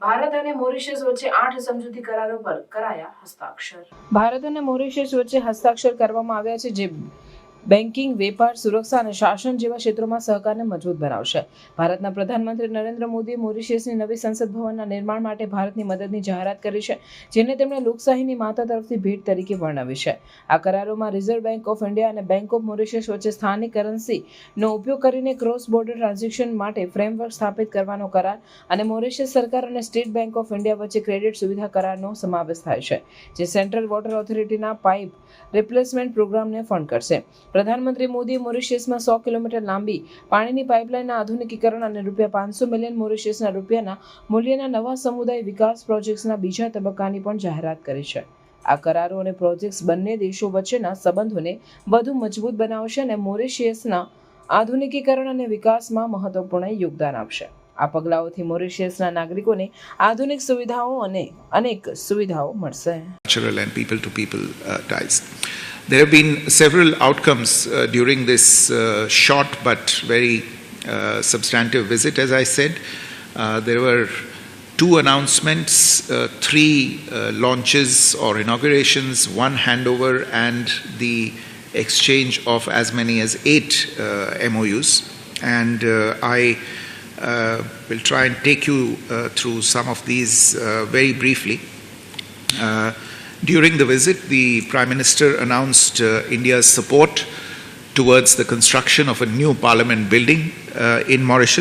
ભારત અને મોરિશિયસ વચ્ચે આઠ સમજૂતી કરારો પર કરાયા હસ્તાક્ષર. ભારત અને મોરિશિયસ વચ્ચે હસ્તાક્ષર કરવામાં આવ્યા છે જે બેન્કિંગ, વેપાર, સુરક્ષા અને શાસન જેવા ક્ષેત્રોમાં સહકારને મજબૂત બનાવશે. ભારતના પ્રધાનમંત્રી નરેન્દ્ર મોદીએ મોરિશિયસની નવી સંસદ ભવનના નિર્માણ માટે ભારતની મદદની જાહેરાત કરી છે, જેને તેમણે લોકશાહીની માતા તરફથી ભેટ તરીકે વર્ણવી છે. આ કરારોમાં રિઝર્વ બેંક ઓફ ઇન્ડિયા અને બેંક ઓફ મોરિશિયસ વચ્ચે સ્થાનિક કરન્સીનો ઉપયોગ કરીને ક્રોસ બોર્ડર ટ્રાન્ઝેક્શન માટે ફ્રેમવર્ક સ્થાપિત કરવાનો કરાર અને મોરિશિયસ સરકાર અને સ્ટેટ બેંક ઓફ ઇન્ડિયા વચ્ચે ક્રેડિટ સુવિધા કરારનો સમાવેશ થાય છે, જે સેન્ટ્રલ વોટર ઓથોરિટીના પાઇપ રિપ્લેસમેન્ટ પ્રોગ્રામને ફંડ કરશે. પ્રધાનમંત્રી મોદીએ મોરિશિયસમાં સો કિલોમીટર લાંબી પાણીની પાઇપલાઇનના આધુનિકીકરણ અને રૂપિયા પાંચસો મિલિયન મોરિશિયસના રૂપિયાના મૂલ્યના નવા સમુદાય વિકાસ પ્રોજેક્ટ્સના બીજા તબક્કાની પણ જાહેરાત કરી છે. આ કરારો અને પ્રોજેક્ટ્સ બંને દેશો વચ્ચેના સંબંધોને વધુ મજબૂત બનાવશે અને મોરિશિયસના આધુનિકીકરણ અને વિકાસમાં મહત્વપૂર્ણ યોગદાન આપશે. આ પગલાઓથી મોરિશિયસના નાગરિકોને આધુનિક સુવિધાઓ અને અનેક સુવિધાઓ મળશે. There have been several outcomes uh, during this uh, short but very uh, substantive visit, as I said. Uh, there were two announcements, uh, three uh, launches or inaugurations, one handover, and the exchange of as many as eight MOUs. And I will try and take you through some of these very briefly. During the visit, the Prime Minister announced uh, India's support towards the construction of a new parliament building uh, in Mauritius.